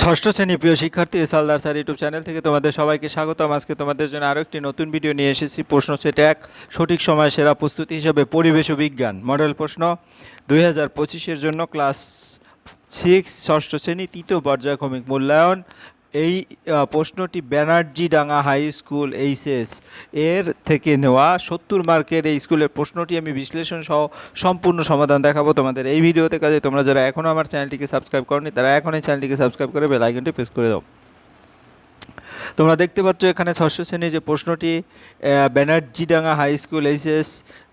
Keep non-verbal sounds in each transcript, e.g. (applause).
ষষ্ঠ শ্রেণি প্রিয় শিক্ষার্থী সালদার স্যার ইউটিউব চ্যানেল থেকে তোমাদের সবাইকে স্বাগতম। আজকে তোমাদের জন্য আরও একটি নতুন ভিডিও নিয়ে এসেছি। প্রশ্ন সেট এক, সঠিক সময় সেরা প্রস্তুতি হিসেবে পরিবেশ ও বিজ্ঞান। মডেল প্রশ্ন, দুই হাজার পঁচিশের জন্য ক্লাস সিক্স, ষষ্ঠ শ্রেণি, তৃতীয় পর্যায়ক্রমিক মূল্যায়ন। এই প্রশ্নটি Banerjee Danga high school HS এর থেকে নেওয়া সত্তর মার্কের এই স্কুলের প্রশ্নটি আমি বিশ্লেষণ সহ সম্পূর্ণ সমাধান দেখাবো তোমাদের এই ভিডিওতে। কাজে তোমরা যারা এখনও আমার চ্যানেলটিকে সাবস্ক্রাইব করনি, তারা এখন এই চ্যানেলটিকে সাবস্ক্রাইব করে বেল আইকনটি প্রেস করে দাও। তোমরা দেখতে পাচ্ছ এখানে ষষ্ঠ শ্রেণির যে প্রশ্নটি ব্যানার্জিডাঙ্গা হাই স্কুল এইচএস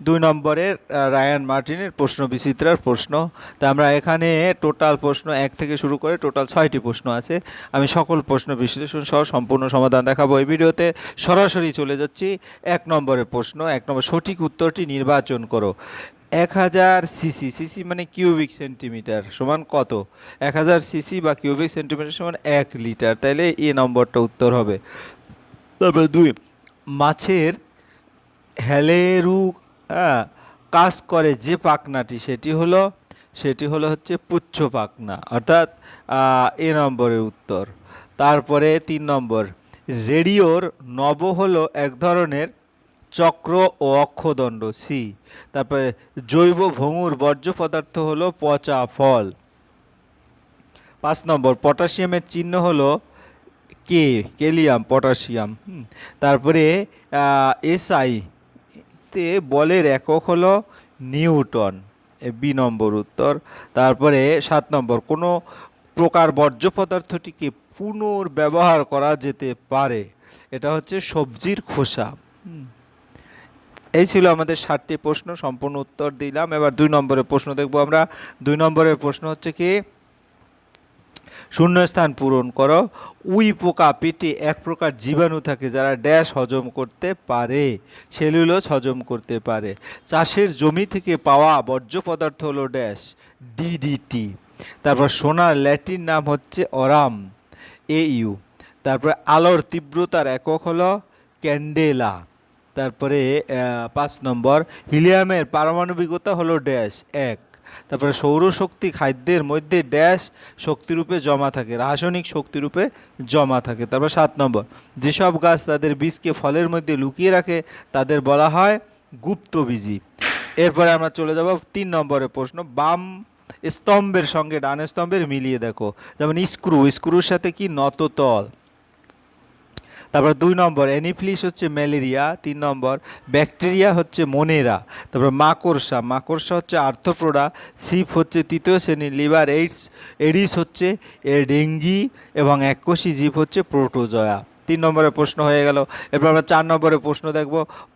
দুই নম্বরের রায়ান মার্টিনের প্রশ্ন, বিচিত্রার প্রশ্ন। তা আমরা এখানে টোটাল প্রশ্ন এক থেকে শুরু করে টোটাল ছয়টি প্রশ্ন আছে। আমি সকল প্রশ্ন বিশ্লেষণ সহ সম্পূর্ণ সমাধান দেখাবো। এই ভিডিওতে সরাসরি চলে যাচ্ছি। এক নম্বরের প্রশ্ন, এক নম্বর সঠিক উত্তরটি নির্বাচন করো। এক হাজার সিসি সিসি মানে কিউবিক সেন্টিমিটার সমান কত? এক হাজার সিসি বা কিউবিক সেন্টিমিটার সমান এক লিটার, তাইলে এ নম্বরটা উত্তর হবে। তারপরে দুই, মাছের হ্যালেরু হ্যাঁ কাজ করে যে পাখনাটি, সেটি হলো সেটি হলো হচ্ছে পুচ্ছ পাখনা, অর্থাৎ এ নম্বরের উত্তর। তারপরে তিন নম্বর, রেডিওর নব হলো এক ধরনের চক্র ও অক্ষদণ্ড সি তারপরে জৈব ভঙ্গুর বর্জ্য পদার্থ হলো পচা ফল। পাঁচ নম্বর, পটাশিয়ামের চিহ্ন হলো কে? কেলিয়াম, পটাশিয়াম। তারপরে এসআই তে বলের একক হলো নিউটন বি নম্বর উত্তর। তারপরে সাত নম্বর, কোনো প্রকার বর্জ্য পদার্থটিকে পুনর্ব্যবহার করা যেতে পারে। এটা হচ্ছে সবজির খোসা। এই ছিল আমাদের ষাটটি প্রশ্ন, সম্পূর্ণ উত্তর দিলাম। এবার দুই নম্বরের প্রশ্ন দেখব আমরা। দুই নম্বরের প্রশ্ন হচ্ছে কি? শূন্যস্থান পূরণ করো। উই পোকা পেটে এক প্রকার জীবাণু থাকে যারা ড্যাশ হজম করতে পারে, সেলুলোজ হজম করতে পারে। চাষের জমি থেকে পাওয়া বর্জ্য পদার্থ হলো ড্যাশ ডিডিটি তারপর সোনার ল্যাটিন নাম হচ্ছে অরাম এ ইউ তারপরে আলোর তীব্রতার একক হলো ক্যান্ডেলা। তারপরে পাঁচ নম্বর, হিলিয়ামের পারমাণবিকতা হলো ড্যাশ, এক। তারপরে সৌরশক্তি খাদ্যের মধ্যে ড্যাশ শক্তিরূপে জমা থাকে, রাসায়নিক শক্তিরূপে জমা থাকে। তারপর সাত নম্বর, যেসব গাছ তাদের বীজকে ফলের মধ্যে লুকিয়ে রাখে, তাদের বলা হয় গুপ্তবীজি এরপরে আমরা চলে যাব তিন নম্বরের প্রশ্ন, বাম স্তম্ভের সঙ্গে ডান স্তম্ভের মিলিয়ে দেখো। যেমন স্ক্রু, স্ক্রুর সাথে কি নততল? তারপর দুই নম্বর, অ্যানিফিলিস হচ্ছে ম্যালেরিয়া, তিন নম্বর, ব্যাকটেরিয়া হচ্ছে মনেরা। তারপর মাকড়সা মাকড়সা হচ্ছে আর্থপ্রোডা সিপ হচ্ছে তৃতীয় শ্রেণি, লিভার এইডস, এডিস হচ্ছে এ ডেঙ্গি এবং এককোষী জীব হচ্ছে প্রোটোজয়া। তিন নম্বরের প্রশ্ন হয়ে গেল। এরপর আমরা চার নম্বরের প্রশ্ন দেখব,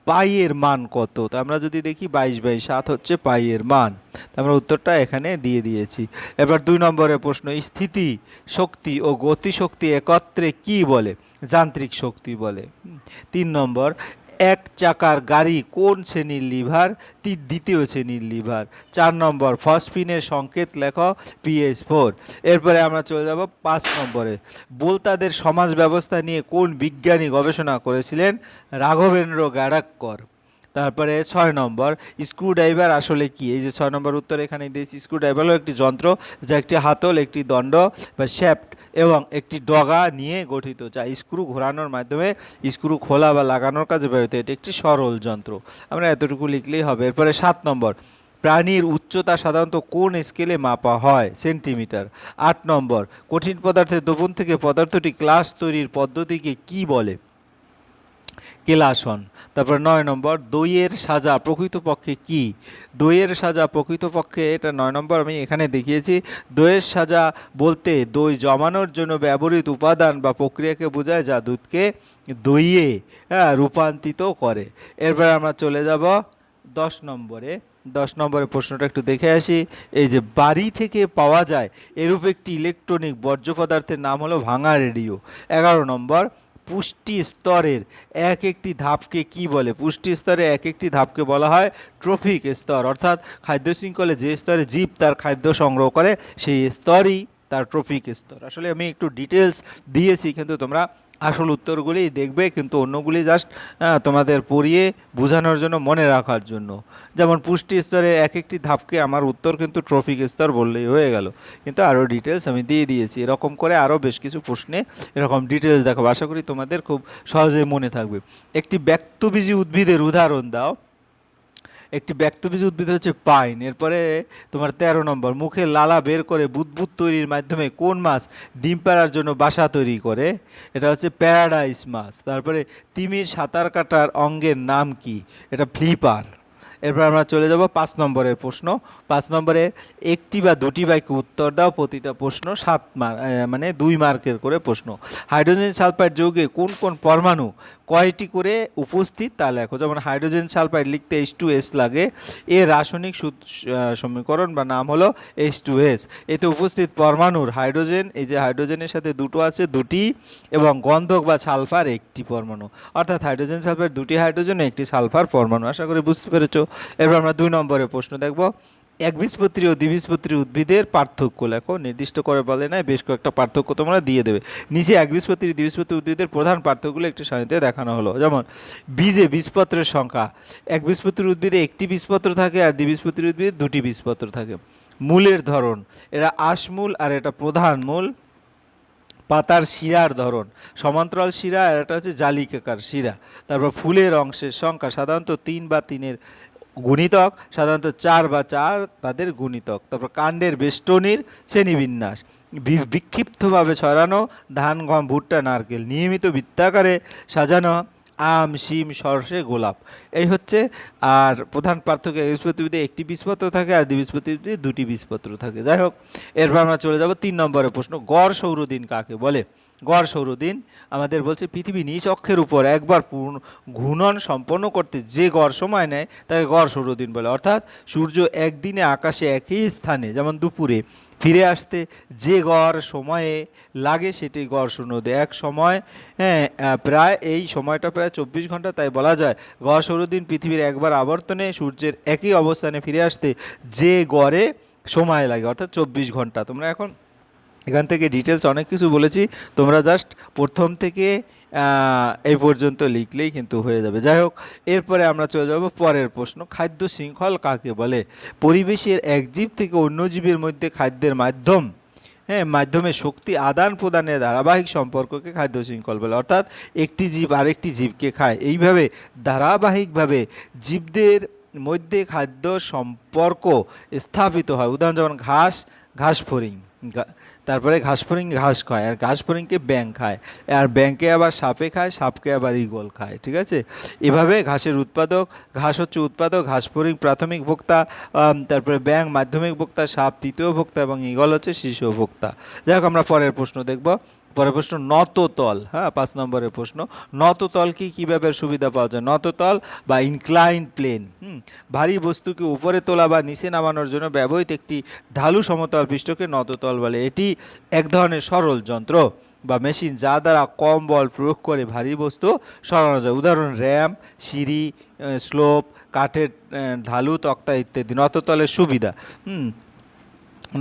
পাইয়ের মান কত? তো আমরা যদি দেখি বাইশ বাই সাত হচ্ছে পাইয়ের মান। তো আমরা উত্তরটা এখানে দিয়ে দিয়েছি। এবার দুই নম্বরের প্রশ্ন, স্থিতি শক্তি ও গতিশক্তি একত্রে কি বলে? যান্ত্রিক শক্তি বলে। তিন নম্বর এক চাকার গাড়ি কোন শ্রেণির লিভার? তি দ্বিতীয় শ্রেণির লিভার। চার নম্বর, ফসফিনের সংকেত লেখ, পিএইচ ফোর। এরপরে আমরা চলে যাব পাঁচ নম্বরে। বোলতাদের সমাজ ব্যবস্থা নিয়ে কোন বিজ্ঞানী গবেষণা করেছিলেন? রাঘবেন্দ্র গ্যাডাক্কর তারপরে ছয় নম্বর, স্ক্রুড্রাইভার আসলে কি? এই যে ছয় নম্বর উত্তর এখানে দিয়েছি। স্ক্রুড্রাইভার হলো একটি যন্ত্র, যা একটি হাতল, একটি দণ্ড বা শ্যাফট। এবং একটি ডগা নিয়ে গঠিত, যা স্ক্রু ঘোরানোর মাধ্যমে স্ক্রু খোলা বা লাগানোর কাজে ব্যবহৃত। এটি একটি সরল যন্ত্র। আমরা এতটুকু লিখলেই হবে। এরপরে সাত নম্বর। প্রাণীর উচ্চতা সাধারণত কোন স্কেলে মাপা হয়? সেন্টিমিটার। আট নম্বর। কঠিন পদার্থের দ্রবণ থেকে পদার্থটি ক্লাস তৈরির পদ্ধতিকে কি বলে? কেলাসন। তারপর নয় নম্বর, দইয়ের সাজা প্রকৃতপক্ষে কি? দইয়ের সাজা প্রকৃতপক্ষে এটা নয় নম্বর, আমি এখানে দেখিয়েছি। দইয়ের সাজা বলতে দই জমানোর জন্য ব্যবহৃত উপাদান বা প্রক্রিয়াকে বোঝায় যা দুধকে দইয়ে হ্যাঁ রূপান্তরিত করে। এরপর আমরা চলে যাব দশ নম্বরে। দশ নম্বরের প্রশ্নটা একটু দেখে আসি। এই যে বাড়ি থেকে পাওয়া যায়, এরূপ একটি ইলেকট্রনিক বর্জ্য পদার্থের নাম হলো ভাঙা রেডিও। এগারো নম্বর পুষ্টি স্তরের এক একটি ধাপকে কি বলে? পুষ্টি স্তরে এক একটি ধাপকে বলা হয় ট্রফিক স্তর। অর্থাৎ খাদ্য শৃঙ্খলে যে স্তরে জীব তার খাদ্য সংগ্রহ করে, সেই স্তরই তার ট্রফিক স্তর। আসলে আমি একটু ডিটেলস দিয়েছি, কিন্তু তোমরা আসল উত্তরগুলি দেখবে, কিন্তু অন্যগুলি জাস্ট তোমাদের পড়িয়ে বোঝানোর জন্য মনে রাখার জন্য। যেমন পুষ্টি স্তরে এক একটি ধাপকে আমার উত্তর কিন্তু ট্রফিক স্তর বললেই হয়ে গেল। কিন্তু আরও ডিটেলস আমি দিয়ে দিয়েছি। এরকম করে আরও বেশ কিছু প্রশ্নে এরকম ডিটেলস দেখাবো। আশা করি তোমাদের খুব সহজে মনে থাকবে। একটি ব্যক্তবীজী উদ্ভিদের উদাহরণ দাও। একটি ব্যক্তবীজ উদ্ভিদ হচ্ছে পাইন। এরপরে তোমার তেরো নম্বর, মুখে লালা বের করে বুদবুদ তৈরির মাধ্যমে কোন মাছ ডিম পাড়ার জন্য বাসা তৈরি করে? এটা হচ্ছে প্যারাডাইস মাছ। তারপরে তিমির সাঁতার কাটার অঙ্গের নাম কি? এটা ফ্লিপার। এরপর আমরা চলে যাব পাঁচ নম্বরের প্রশ্ন। পাঁচ নম্বরে, একটি বা দুটি বাক্যে উত্তর দাও, প্রতিটা প্রশ্ন সাত মার্ক মানে দুই মার্কের করে প্রশ্ন। হাইড্রোজেন সালফাইড যৌগে কোন কোন পরমাণু কয়টি করে উপস্থিত, তা লেখো। যেমন হাইড্রোজেন সালফাইড লিখতে এইচ টু এস লাগে। এর রাসায়নিক সমীকরণ বা নাম হলো এইচ টু এস এতে উপস্থিত পরমাণুর হাইড্রোজেন, এই যে হাইড্রোজেনের সাথে দুটো আছে, দুটি, এবং গন্ধক বা সালফার একটি পরমাণু। অর্থাৎ হাইড্রোজেন সালফার দুটি, হাইড্রোজেন একটি সালফার পরমাণু। আশা করি বুঝতে পেরেছ। এরপর আমরা দুই নম্বরের প্রশ্ন দেখব। একবীজপত্রী ও দ্বিবীজপত্রী উদ্ভিদের পার্থক্য লেখো। নির্দিষ্ট করে বলে না বেশ কয়েকটা পার্থক্য তোমরা দিয়ে দেবে। নিচে একবীজপত্রী, দ্বিবীজপত্রী উদ্ভিদের প্রধান পার্থক্যগুলো একটি সারিতে দেখানো হলো। যেমন, বীজে বীজপত্রের সংখ্যা। একবীজপত্রী উদ্ভিদে একটি বীজপত্র থাকে আর দ্বিবীজপত্রী উদ্ভিদে দুটি বীজপত্র থাকে। মূলের ধরন, এরা আশমূল আর এটা প্রধান মূল। পাতার শিরার ধরন, সমান্তরাল শিরা আর একটা হচ্ছে জালিকাকার শিরা। তারপর ফুলের অংশের সংখ্যা সাধারণত তিন বা তিনের গুণিতক, সাধারণত চার বা চার তাদের গুণিতক। তারপর কাণ্ডের বেষ্টনীর শ্রেণীবিন্যাস। বিক্ষিপ্তভাবে ছড়ানো, ধান, গম, ভুট্টা, নারকেল নিয়মিত বৃত্তাকারে সাজানো আম, শিম, সরষে, গোলাপ। এই হচ্ছে, আর প্রধান পার্থক্য বীজপত্রীতে একটি বীজপত্র থাকে আর দ্বিবীজপত্রীতে দুটি বীজপত্র থাকে। যাই হোক, এরপর আমরা চলে যাব তিন নম্বরের প্রশ্ন, গড় সৌরদিন কাকে বলে? গড় সৌরদিন আমাদের বলছে পৃথিবী নিজ অক্ষের উপর একবার পূর্ণ ঘূর্ণন সম্পন্ন করতে যে গড় সময় নেয়, তাকে গড় সৌরদিন বলে। অর্থাৎ সূর্য একদিনে আকাশে একই স্থানে, যেমন দুপুরে ফিরে আসতে যে গড় সময়ে লাগে সেটি গড় সৌরদিন এক সময় হ্যাঁ প্রায় এই সময়টা প্রায় চব্বিশ ঘণ্টা, তাই বলা যায় গড় সৌরদিন পৃথিবীর একবার আবর্তনে সূর্যের একই অবস্থানে ফিরে আসতে যে গড়ে সময় লাগে, অর্থাৎ চব্বিশ ঘণ্টা। তোমরা এখন এখান থেকে ডিটেলস অনেক কিছু বলেছি। তোমরা জাস্ট প্রথম থেকে এই পর্যন্ত লিখলেই কিন্তু হয়ে যাবে। যাই হোক, এরপরে আমরা চলে যাব পরের প্রশ্ন। খাদ্য শৃঙ্খল কাকে বলে? পরিবেশের এক জীব থেকে অন্য জীবের মধ্যে খাদ্যের মাধ্যম হ্যাঁ মাধ্যমে শক্তি আদান প্রদানের ধারাবাহিক সম্পর্ককে খাদ্য শৃঙ্খল বলে। অর্থাৎ একটি জীব আরেকটি জীবকে খায়। এইভাবে ধারাবাহিকভাবে জীবদের মধ্যে খাদ্য সম্পর্ক স্থাপিত হয়। উদাহরণ যেমন ঘাস ঘাস গা- তারপরে ঘাস ফড়িং ঘাস খায়, আর ঘাস ফড়িংকে ব্যাং খায়, আর ব্যাংকে আবার সাপে খায়, সাপকে আবার ইগল খায়, ঠিক আছে? এভাবে ঘাসের উৎপাদক, ঘাস হচ্ছে উৎপাদক ঘাসফড়িং প্রাথমিক ভোক্তা তারপরে ব্যাং মাধ্যমিক ভোক্তা, সাপ, তৃতীয় ভোক্তা এবং ইগল হচ্ছে শিশু ভোক্তা। যাই হোক, আমরা পরের প্রশ্ন দেখব। পরের প্রশ্ন, নততল। হ্যাঁ পাঁচ নম্বরের প্রশ্ন, নততল কি কীভাবে সুবিধা পাওয়া যায়? নততল বা ইনক্লাইন প্লেন হুম, ভারী বস্তুকে উপরে তোলা বা নিচে নামানোর জন্য ব্যবহৃত একটি ঢালু সমতল পৃষ্ঠকে নততল বলে। এটি এক ধরনের সরল যন্ত্র বা মেশিন যা দ্বারা কম বল প্রয়োগ করে ভারী বস্তু সরানো যায়। উদাহরণ, র্যাম, সিঁড়ি স্লোপ, কাঠের ঢালু, তক্তা ইত্যাদি নততলের সুবিধা। হুম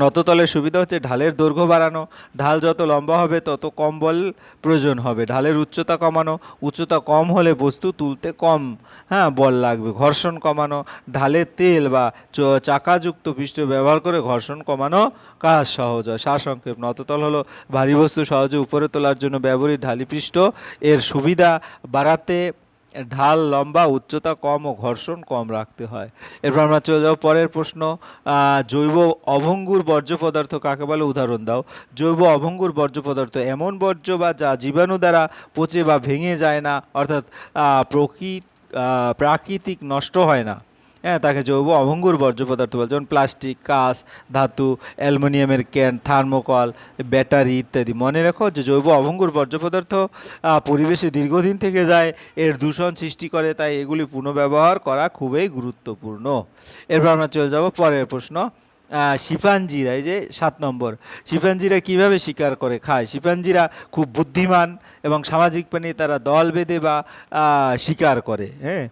নততলের সুবিধা হচ্ছে ঢালের দৈর্ঘ্য বাড়ানো। ঢাল যত লম্বা হবে, তত কম বল প্রয়োজন হবে। ঢালের উচ্চতা কমানো, উচ্চতা কম হলে বস্তু তুলতে কম হ্যাঁ বল লাগবে। ঘর্ষণ কমানো ঢালের তেল বা চাকাযুক্ত পৃষ্ঠ ব্যবহার করে ঘর্ষণ কমানো কাজ সহজ হয়। সারসংক্ষেপ নততল হলো ভারী বস্তু সহজে উপরে তোলার জন্য ব্যবহৃত ঢালি পৃষ্ঠ। এর সুবিধা বাড়াতে ঢাল লম্বা, উচ্চতা কম ও ঘর্ষণ কম রাখতে হয়। এরপর আমরা চলে যাব পরের প্রশ্ন জৈব অভঙ্গুর বর্জ্য পদার্থ কাকে বলে? উদাহরণ দাও। জৈব অভঙ্গুর বর্জ্য পদার্থ এমন বর্জ্য বা যা জীবাণু দ্বারা পচে বা ভেঙে যায় না, অর্থাৎ প্রকৃত প্রাকৃতিক নষ্ট হয় না। হ্যাঁ তাকে জৈব অভঙ্গুর বর্জ্য পদার্থ বলে, যেমন প্লাস্টিক, কাঁচ, ধাতু, অ্যালুমিনিয়ামের ক্যান, থার্মোকল, ব্যাটারি ইত্যাদি। মনে রেখো যে জৈব অভঙ্গুর বর্জ্য পদার্থ পরিবেশে দীর্ঘদিন থেকে যায়, এর দূষণ সৃষ্টি করে, তাই এগুলি পুনর্ব্যবহার করা খুবই গুরুত্বপূর্ণ। এরপর আমরা চলে যাব পরের প্রশ্ন। আহ, শিফাঞ্জিরা এই যে সাত নম্বর শিফাঞ্জিরা কীভাবে শিকার করে খায়? শিফাঞ্জিরা খুব বুদ্ধিমান এবং সামাজিক প্রাণী তারা দল বেঁধে বা শিকার করে হ্যাঁ?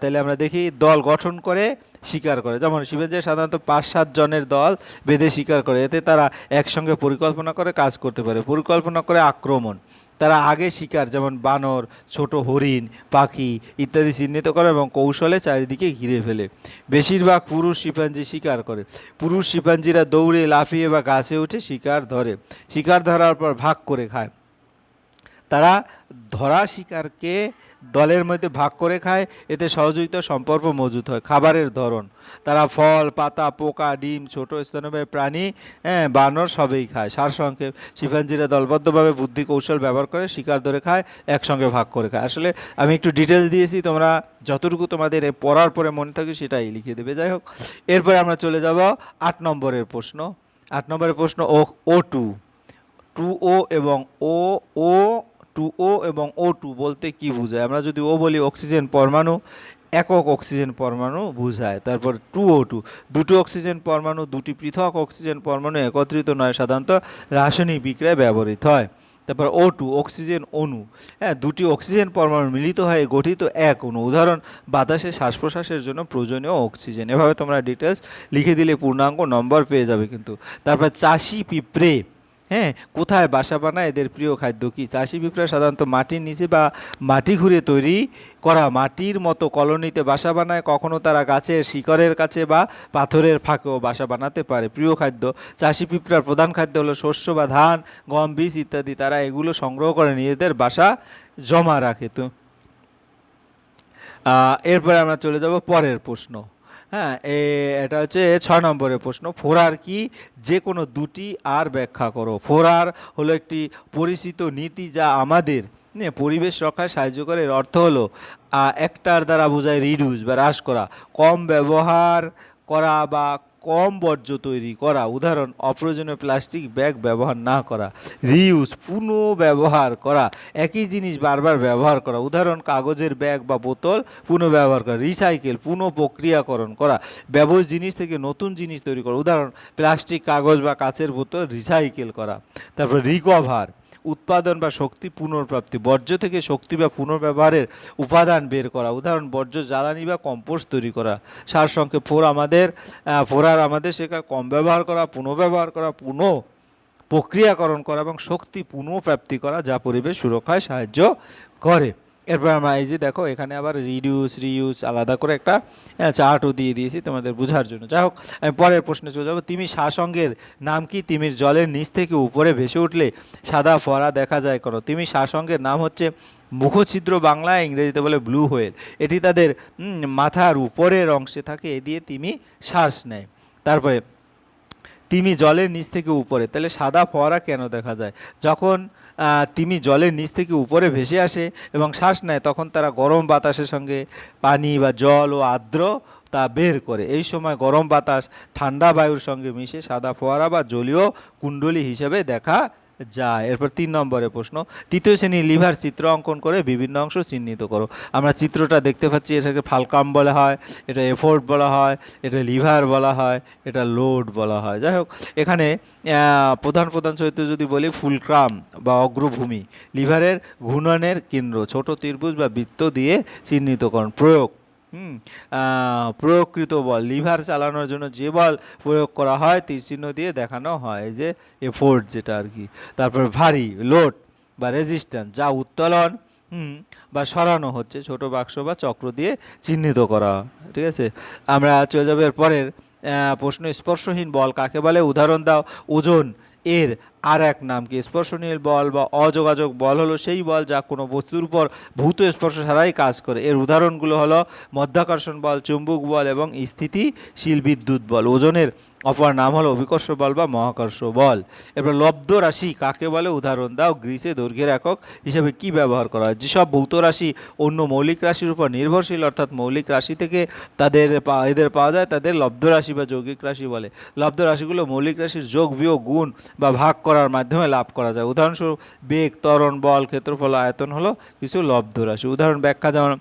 তাহলে আমরা দেখি দল গঠন করে শিকার করে। যেমন শিফাঞ্জিরা সাধারণত পাঁচ সাত জনের দল বেঁধে শিকার করে এতে তারা একসঙ্গে পরিকল্পনা করে কাজ করতে পারে। পরিকল্পনা করে আক্রমণ। তারা আগে শিকার, যেমন বানর, ছোট হরিণ, পাখি ইত্যাদি চিহ্নিত করে এবং কৌশলে চারিদিকে ঘিরে ফেলে। বেশিরভাগ পুরুষ শিপাঞ্জি শিকার করে। পুরুষ শিপাঞ্জিরা দৌড়ে, লাফিয়ে বা গাছে উঠে শিকার ধরে। শিকার ধরার পর ভাগ করে খায়। তারা ধরা শিকারকে দলের মধ্যে ভাগ করে খায়, এতে সহযোগিতা সম্পর্ক মজুত হয়। খাবারের ধরন, তারা ফল, পাতা, পোকা, ডিম, ছোট স্তনবায়ী প্রাণী হ্যাঁ বানর সবই খায়। সারসংক্ষেপ শিফাঞ্জিরা দলবদ্ধভাবে বুদ্ধি কৌশল ব্যবহার করে শিকার ধরে খায়, একসঙ্গে ভাগ করে খায়। আসলে আমি একটু ডিটেলস দিয়েছি, তোমরা যতটুকু তোমাদের পড়ার পরে মনে থাকে সেটাই লিখে দেবে। যাই হোক, এরপরে আমরা চলে যাব আট নম্বরের প্রশ্ন। আট নম্বরের প্রশ্ন ও ও টু। টু ও এবং ও ও টু ও এবং ও টু বলতে কি বোঝায়? আমরা যদি ও বলি অক্সিজেন পরমাণু, একক অক্সিজেন পরমাণু বোঝায়। তারপর টু ও টু দুটো অক্সিজেন পরমাণু, দুটি পৃথক অক্সিজেন পরমাণু একত্রিত নয়, সাধারণত রাসায়নিক বিক্রিয়ায় ব্যবহৃত হয়। তারপর ও টু অক্সিজেন অণু। হ্যাঁ দুটি অক্সিজেন পরমাণু মিলিত হয়ে গঠিত এক অণু। উদাহরণ, বাতাসে শ্বাস প্রশ্বাসের জন্য প্রয়োজনীয় অক্সিজেন এভাবে তোমরা ডিটেলস লিখে দিলে পূর্ণাঙ্গ নম্বর পেয়ে যাবে কিন্তু। তারপর চাষি পিঁপড়ে। হ্যাঁ কোথায় বাসা বানায়, এদের প্রিয় খাদ্য কি? চাষি পিঁপড়া সাধারণত মাটির নিচে বা মাটি ঘুরে তৈরি করা, মাটির মতো কলোনিতে বাসা বানায়, কখনো তারা গাছের শিকড়ের কাছে বা পাথরের ফাঁকেও বাসা বানাতে পারে। প্রিয় খাদ্য, চাষি পিঁপড়ার প্রধান খাদ্য হলো শস্য বা ধান, গম, বীজ ইত্যাদি। তারা এগুলো সংগ্রহ করে, নিজেদের বাসা জমা রাখে। তো এরপরে আমরা চলে যাব পরের প্রশ্ন। হ্যাঁ এ, এটা হচ্ছে ছয় নম্বরের প্রশ্ন। ফোরার কি যে কোনো দুটি আর ব্যাখ্যা করো? ফোরার হলো একটি পরিচিত নীতি যা আমাদের পরিবেশ রক্ষায় সাহায্য করে। এর অর্থ হলো একটার দ্বারা বোঝায় রিডিউস বা হ্রাস করা। কম ব্যবহার করা বা কম বর্জ্য তৈরি করা, উদাহরণ, অপ্রয়োজনীয় প্লাস্টিক ব্যাগ ব্যবহার না করা রিউজ পুনঃ ব্যবহার করা, একই জিনিস বারবার ব্যবহার করা, উদাহরণ, কাগজের ব্যাগ বা বোতল পুনঃ ব্যবহার করা রিসাইকেল পুনঃ প্রক্রিয়াকরণ করা, ব্যবহৃত জিনিস থেকে নতুন জিনিস তৈরি করা, উদাহরণ, প্লাস্টিক, কাগজ বা কাচের বোতল রিসাইকেল করা, তারপর রিকভার উৎপাদন বা শক্তি পুনর্প্রাপ্তি, বর্জ্য থেকে শক্তি বা পুনর্ব্যবহারের উপাদান বের করা। উদাহরণ, বর্জ্য, জ্বালানি বা কম্পোস্ট তৈরি করা। সার সঙ্গে ফোর আমাদের ফোরার আমাদের সেখানে কম ব্যবহার করা, পুনর্ব্যবহার করা, পুনঃ প্রক্রিয়াকরণ করা এবং শক্তি পুনঃপ্রাপ্তি করা যা পরিবেশ সুরক্ষায় সাহায্য করে। এরপর আমরা এই যে দেখো, এখানে আবার রিডিউস রিউজ আলাদা করে একটা চার্টও দিয়ে দিয়েছি তোমাদের বোঝার জন্য। যাই হোক, আমি পরের প্রশ্নে চলে যাব। তিমি শাসঙ্গের নাম কি? তিমির জলের নিচ থেকে উপরে ভেসে উঠলে সাদা ফরা দেখা যায় কেন। তিমি শাসঙ্গের নাম হচ্ছে মুখছিদ্র বাংলায় ইংরেজিতে বলে ব্লু হোয়েল এটি তাদের মাথার উপরের অংশে থাকে, এ দিয়ে তিমি শ্বাস নেয়। তারপরে, তিমি জলের নিচ থেকে উপরে, তাহলে সাদা ফোয়ারা কেন দেখা যায়? যখন তিমি জলের নিচ থেকে উপরে ভেসে আসে এবং শ্বাস নেয়, তখন তারা গরম বাতাসের সঙ্গে পানি বা জল ও আর্দ্র তা বের করে। এই সময় গরম বাতাস ঠান্ডা বায়ুর সঙ্গে মিশে সাদা ফোয়ারা বা জলীয় কুণ্ডলী হিসেবে দেখা যায় এরপর তিন নম্বরের প্রশ্ন। তৃতীয় শ্রেণির লিভার চিত্র অঙ্কন করে বিভিন্ন অংশ চিহ্নিত করো। আমরা চিত্রটা দেখতে পাচ্ছি, এটাকে ফালকাম বলা হয়, এটা এফোর্ট বলা হয়, এটা লিভার বলা হয়, এটা লোড বলা হয়। যাই হোক, এখানে প্রধান প্রধান চরিত্র যদি বলি, ফুলক্রাম বা অগ্রভূমি, লিভারের ঘূর্ণনের কেন্দ্র, ছোট ত্রিভুজ বা বৃত্ত দিয়ে চিহ্নিতকরণ, প্রয়োগ। হুম প্রয়োগকৃত বল, লিভার চালানোর জন্য যে বল প্রয়োগ করা হয়, তীর চিহ্ন দিয়ে দেখানো হয় যে এফোর্ট যেটা আর কি। তারপর ভারী লোড বা রেজিস্ট্যান্স যা উত্তোলন, হুম, বা সরানো হচ্ছে ছোট বাক্স বা চক্র দিয়ে চিহ্নিত করা, ঠিক আছে? আমরা চলে যাব পরের প্রশ্ন, স্পর্শহীন বল কাকে বলে? উদাহরণ দাও, ওজন এর আর এক নাম কি? স্পর্শনীয় বল বা অযোগাযোগ বল হলো সেই বল যা কোনো বস্তুর উপর ভূত স্পর্শ ছাড়াই কাজ করে। এর উদাহরণগুলো হলো মধ্যাকর্ষণ বল, চুম্বক বল এবং স্থিতিশীল বিদ্যুৎ বল। ওজনের অপর নাম হলো অভিকর্ষ বল বা মহাকর্ষ বল। এরপর লব্ধ রাশি কাকে বলে? উদাহরণ দাও। গ্রিসে দৈর্ঘ্যের একক হিসেবে কি ব্যবহার করা হয়? যেসব ভৌত রাশি অন্য মৌলিক রাশির উপর নির্ভরশীল, অর্থাৎ মৌলিক রাশি থেকে তাদের এদের পাওয়া যায়, তাদের লব্ধ রাশি বা যৌগিক রাশি বলে। লব্ধ রাশিগুলো মৌলিক রাশির যোগ, বিয়োগ, গুণ বা ভাগ করার মাধ্যমে লাভ করা যায়। উদাহরণস্বরূপ, বেগ, ত্বরণ, বল, ক্ষেত্রফল, আয়তন হলো কিছু লব্ধ রাশি। উদাহরণ ব্যাখ্যা যেমন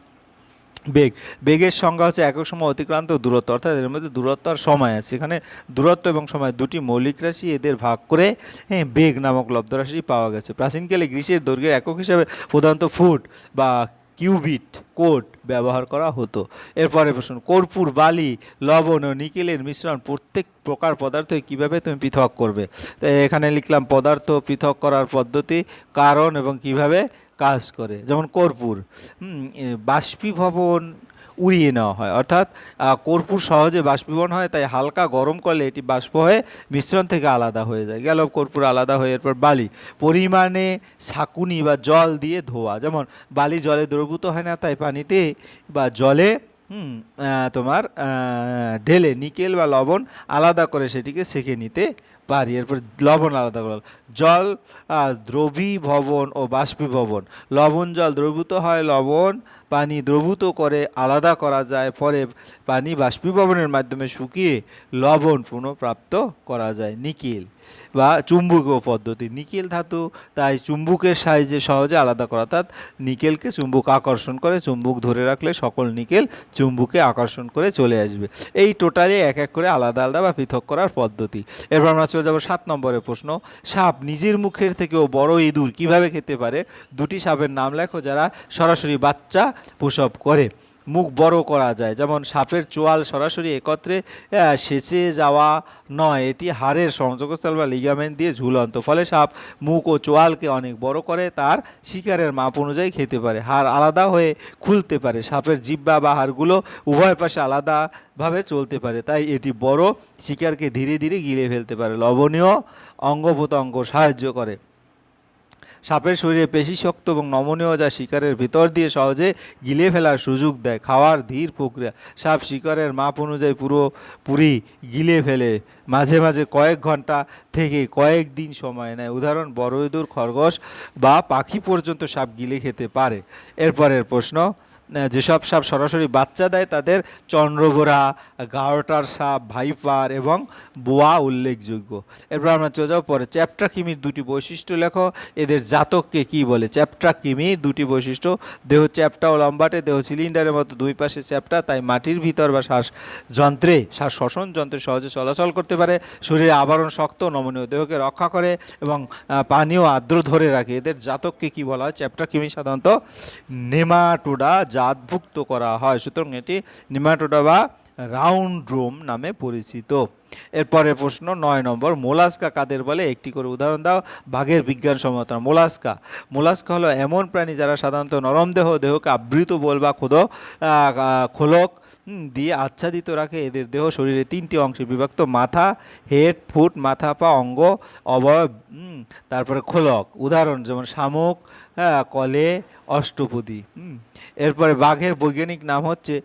বেগ, বেগের সংজ্ঞা হচ্ছে একক সময় অতিক্রান্ত দূরত্ব, অর্থাৎ এর মধ্যে দূরত্ব আর সময় আছে। এখানে দূরত্ব এবং সময় দুটি মৌলিক রাশি, এদের ভাগ করে হ্যাঁ বেগ নামক লব্ধ রাশি পাওয়া গেছে। প্রাচীনকালে গ্রীষ্মের দৈর্ঘ্যের একক হিসাবে প্রধানত ফুট বা কিউবিট কোট ব্যবহার করা হতো। এরপরে প্রশ্ন, কর্পূর, বালি, লবণ ও নিকেলের মিশ্রণ প্রত্যেক প্রকার পদার্থ কীভাবে তুমি পৃথক করবে? তো এখানে লিখলাম, পদার্থ পৃথক করার পদ্ধতি, কারণ এবং কীভাবে? কাজ করে, যেমন কর্পূর। বাষ্পীভবন উড়িয়ে নেওয়া হয়। অর্থাৎ কর্পূর সহজে বাষ্পীভবন হয়, তাই হালকা গরম করলে এটি বাষ্প হয়ে মিশ্রণ থেকে আলাদা হয়ে যায়। গেল কর্পূর আলাদা হয়ে এরপর বালি। পরিমাণে শাকুনি বা জল দিয়ে ধোয়া। যেমন, বালি জলে দ্রবীভূত হয় না, তাই পানিতে বা জলে হুম, তোমার ঢেলে নিকেল বা লবণ আলাদা করে সেটিকে সেঁকে নিতে পারি। এরপর লবণ আলাদা করা জল দ্রবীভবন ও বাষ্পীভবন লবণ জল দ্রবীভূত হয় লবণ পানি দ্রবীভূত করে আলাদা করা যায় পরে পানি বাষ্পীভবনের মাধ্যমে শুকিয়ে লবণ পুনঃপ্রাপ্ত করা যায়। নিকেল। বা চুম্বকীয় পদ্ধতি। নিকেল ধাতু তাই চুম্বকের সাহায্যে সহজে আলাদা করা। অর্থাৎ নিকেলকে চুম্বক আকর্ষণ করে, চুম্বক ধরে রাখলে সকল নিকেল চুম্বকে আকর্ষণ করে চলে আসবে। এই টোটালি এক এক করে আলাদা আলাদা বা পৃথক করার পদ্ধতি। এরপর আমরা চলে যাব সাত নম্বরের প্রশ্ন। সাপ নিজের মুখের থেকেও বড় ইঁদুর কীভাবে খেতে পারে? দুটি সাপের নাম লেখো যারা সরাসরি বাচ্চা প্রসব করে। মুখ বড় করা যায়। যেমন সাপের চোয়াল সরাসরি একত্রে সেচে যাওয়া নয়। এটি হাড়ের সংযোগস্থল বা লিগামেন্ট দিয়ে ঝুলন্ত। ফলে সাপ মুখ ও চোয়ালকে অনেক বড় করে, তার শিকারের মাপ অনুযায়ী খেতে পারে। হাড় আলাদা হয়ে খুলতে পারে। সাপের জিব্বা বা হাড়গুলো উভয় পাশে আলাদাভাবে চলতে পারে। তাই এটি বড় শিকারকে ধীরে ধীরে গিলে ফেলতে পারে। লবণীয় অঙ্গ সাহায্য করে। সাপের শরীরে পেশি শক্ত এবং নমনীয় যা শিকারের ভিতর দিয়ে সহজে গিলে ফেলার সুযোগ দেয়। খাওয়ার ধীর প্রক্রিয়া। সাপ শিকারের মাপ অনুযায়ী পুরো পুরি গিলে ফেলে। মাঝে মাঝে কয়েক ঘণ্টা থেকে কয়েক দিন সময় নেয়। উদাহরণ বড় ইঁদুর খরগোশ বা পাখি পর্যন্ত সাপ গিলে খেতে পারে। এরপরের প্রশ্ন যেসব সাপ সরাসরি বাচ্চা দেয় তাদের চন্দ্রবোরা গাওটার সাপ, ভাইপার এবং বোয়া উল্লেখযোগ্য। এরপর আমরা চলে যাব পরে চ্যাপ্টা কিমির দুটি বৈশিষ্ট্য লেখো। এদের জাতককে কি বলে? চ্যাপ্টা কিমির দুটি বৈশিষ্ট্য। দেহ চ্যাপ্টা ও লম্বাটে, দেহ সিলিন্ডারের মতো দুই পাশে চ্যাপ্টা, তাই মাটির ভিতর বা শ্বাস যন্ত্রে, শ্বাস শ্বসন যন্ত্রে সহজে চলাচল করতে পারে। শরীরে আবরণ শক্ত, নমনীয় দেহকে রক্ষা করে এবং পানীয় আর্দ্র ধরে রাখে। এদের জাতককে কি বলা হয়? চ্যাপ্টা কিমি সাধারণত নেমাটোডা জাতভুক্ত করা হয়। সুতরাং এটি নিমাটোডা বা রাউন্ড রোম নামে পরিচিত। এরপরে প্রশ্ন নয় নম্বর মোলাস্কা কাদের বলে? একটি করে উদাহরণ দাও বাঘের বিজ্ঞানসম্মত নাম। মোলাস্কা মোলাস্কা হলো এমন প্রাণী যারা সাধারণত নরম দেহ দেহকে আবৃত বল বা খোদ খোলক দিয়ে আচ্ছাদিত রাখে। এদের দেহ শরীরে তিনটি অংশে বিভক্ত মাথা হেড ফুট মাথা পা অঙ্গ অবয়ব তারপরে খোলক। উদাহরণ যেমন শামুক হ্যাঁ, কলে অষ্টপদী এরপরে বাঘের বৈজ্ঞানিক নাম হচ্ছে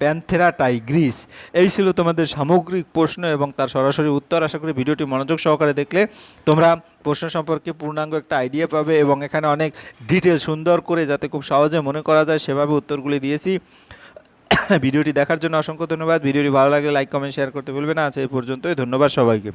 প্যান্থেরা টাইগ্রিস। এই ছিল তোমাদের সামগ্রিক প্রশ্ন এবং তার সরাসরি উত্তর, আশা করি ভিডিওটি মনোযোগ সহকারে দেখলে তোমরা প্রশ্ন সম্পর্কে পূর্ণাঙ্গ একটা আইডিয়া পাবে এবং এখানে অনেক ডিটেল সুন্দর করে যাতে খুব সহজে মনে করা যায়, সেভাবে উত্তরগুলি দিয়েছি। (coughs) ভিডিওটি দেখার জন্য অসংখ্য ধন্যবাদ। ভিডিওটি ভালো লাগলে লাইক কমেন্ট শেয়ার করতে ভুলবে না। আছে এই পর্যন্তই। ধন্যবাদ সবাইকে।